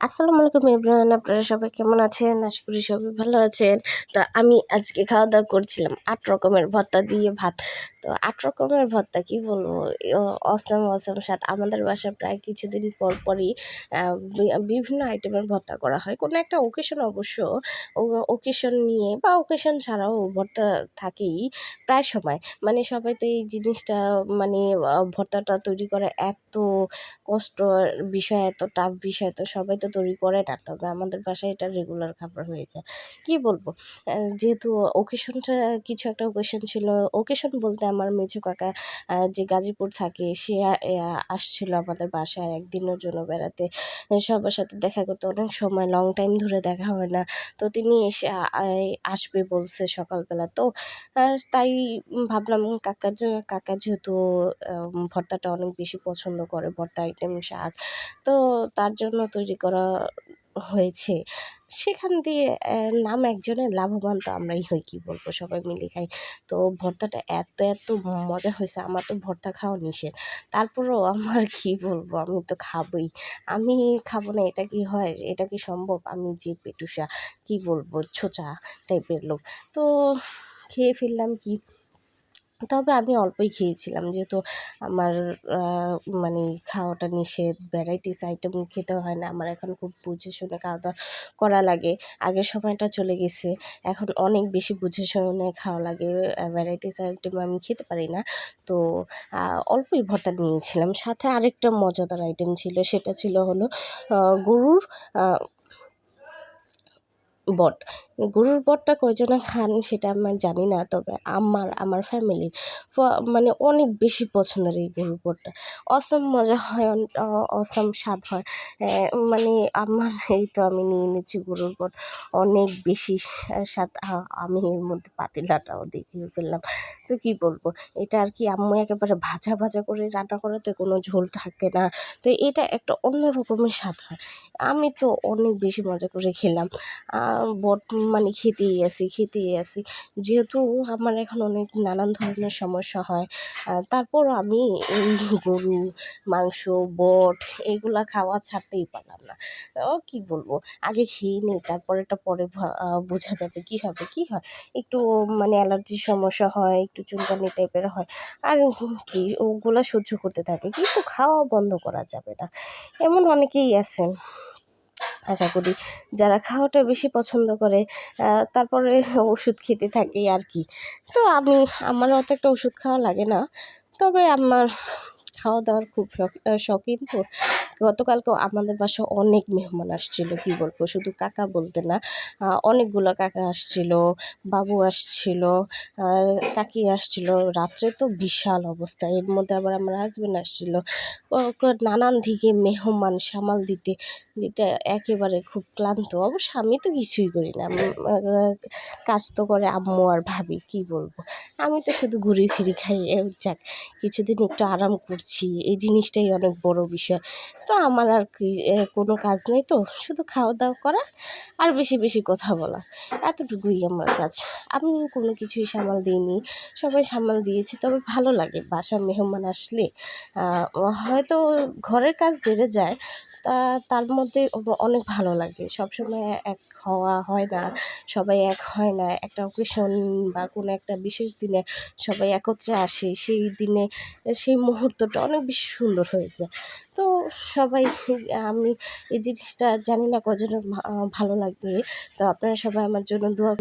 আসসালামু আলাইকুম ইব্রাহিম আপনারা সবাই কেমন আছেন? আশা করি সবাই ভালো আছেন। তো আমি আজকে খাওয়া দাওয়া করছিলাম আট রকমের ভর্তা দিয়ে ভাত। তো আট রকমের ভর্তা কি বলব? অসম অসম স্বাদ। আমাদের বাসায় প্রায় কিছুদিন পর পরই বিভিন্ন আইটেমের ভর্তা করা হয়। কোনো একটা ওকেশন অবশ্য ওকেশন নিয়ে বা ওকেশন ছাড়াও ভর্তা থাকেই প্রায় সময়। মানে সবাই তো এই জিনিসটা মানে ভর্তাটা তৈরি করা এত কষ্ট বিষয়, এত টাফ বিষয় তো সবাই তো তৈরি করে না। তবে আমাদের বাসায় এটা রেগুলার খাবার হয়ে যায়। কী বলব? যেহেতু ওকেশনটা কিছু একটা ওকেশন ছিল। ওকেশন বলতে আমার মেঝো কাকা যে গাজীপুর থাকে, সে আসছিল আমাদের বাসায় একদিনের জন্য বেড়াতে। সবার সাথে দেখা করতে অনেক সময় লং টাইম ধরে দেখা হয় না। তো তিনি এসে আসবে বলছে সকালবেলা। তো তাই ভাবলাম কাকা কাকা যেহেতু ভর্তাটা অনেক বেশি পছন্দ করে ভর্তা আইটেম শাক। তো তার জন্য তৈরি করা হয়েছে। সেখান দিয়ে নাম একজনের লাভবান তো আমরাই হই, কী বলব? সবাই মিলে খাই। তো ভর্তাটা এত এত মজা হয়েছে। আমার তো ভর্তা খাওয়া নিষেধ। তারপরেও আমার কি বলব? আমি তো খাবই। আমি খাব না, এটা কি হয়? এটা কি সম্ভব? আমি যে পেটুসা, কি বলব? ছোচা টাইপের লোক। তো খেয়ে ফেললাম কি তবে আমি অল্পই খেয়েছিলাম। যেহেতু আমার মানে খাওয়াটা নিষেধ, ভ্যারাইটিস আইটেম খেতে হয় না। আমার এখন খুব বুঝে শুনে খাওয়া দাওয়া করা লাগে। আগের সময়টা চলে গেছে। এখন অনেক বেশি বুঝে শুনে খাওয়া লাগে। ভ্যারাইটিস আইটেম আমি খেতে পারি না। তো অল্পই ভর্তা নিয়েছিলাম। সাথে আরেকটা মজাদার আইটেম ছিল, সেটা ছিল হলো গরুর বট। গরুর বটটা কয়জনে খান সেটা আমার জানি না, তবে আমার আমার ফ্যামিলির মানে অনেক বেশি পছন্দের এই গরুর বটটা। অসম মজা হয় অসম স্বাদ হয়। মানে আমার এই তো আমি নিয়ে নিচ্ছি গরুর বট। অনেক বেশি স্বাদ আমি এর মধ্যে পাতিলাটাও দেখিয়ে ফেললাম। তো কী বলব, এটা আর কি আম্মু একেবারে ভাজা ভাজা করে রান্না করাতে কোনো ঝোল থাকে না। তো এটা একটা অন্য রকমের স্বাদ হয়। আমি তো অনেক বেশি মজা করে খেলাম। বট মানে খেতেই আসি খেতেই আসি যেহেতু আমার এখন অনেক নানান ধরনের সমস্যা হয় তারপর আমি এই গরু, মাংস, বট এগুলা খাওয়া ছাড়তেই পারলাম না। ও, কী বলব? আগে খেয়ে নিই তারপরেটা পরে বোঝা যাবে কী হবে, কী হয়? একটু মানে অ্যালার্জির সমস্যা হয়, একটু চুলকানি টাইপের হয়। আর কি, ওগুলো সহ্য করতে থাকে, কিন্তু খাওয়া বন্ধ করা যাবে না। এমন অনেকেই আছেন। আশা করি। যারা খাওয়াটা বেশি পছন্দ করে তারপরে ওষুধ খেতে থাকে আর কি। তো আমি, আমার অত একটা ওষুধ খাওয়া লাগে না। তবে আমার খাওয়া দাওয়ার খুব শখ শখিন তো গতকালকেও আমাদের বাসায় অনেক মেহমান আসছিল, কি বলব? শুধু কাকা বলতে না অনেকগুলো কাকা আসছিল, বাবু আসছিল কাকি আসছিল। রাত্রে তো বিশাল অবস্থা, এর মধ্যে আবার আমার হাজব্যান্ড আসছিল। নানান দিকে মেহমান সামাল দিতে দিতে একেবারে খুব ক্লান্ত। অবশ্য আমি তো কিছুই করি না। কাজ তো করে আম্মু আর ভাবি, কি বলব? আমি তো শুধু ঘুরে ফিরি খাই যাক, কিছুদিন একটু আরাম করছি, এই জিনিসটাই অনেক বড় বিষয়। তো আমার আর কি কোনো কাজ নেই তো, শুধু খাওয়া দাওয়া করা আর বেশি বেশি কথা বলা, এতটুকুই আমার কাজ। আমি কোনো কিছুই সামাল দিইনি। সবাই সামাল দিয়েছি, তবে ভালো লাগে বাসায় মেহমান আসলে। হয়তো ঘরের কাজ বেড়ে যায়, তা, তার মধ্যে অনেক ভালো লাগে। সবসময় এক হওয়া হয় না, সবাই এক হয় না। একটা অকেশন বা কোনো একটা বিশেষ দিনে সবাই একত্রে আসে, সেই দিনে, সেই মুহূর্তটা অনেক বেশি সুন্দর হয়ে যায়। তো সবাই, আমি এই জিনিসটা জানি না কজনের ভালো লাগবে। তো আপনারা সবাই আমার জন্য দোয়া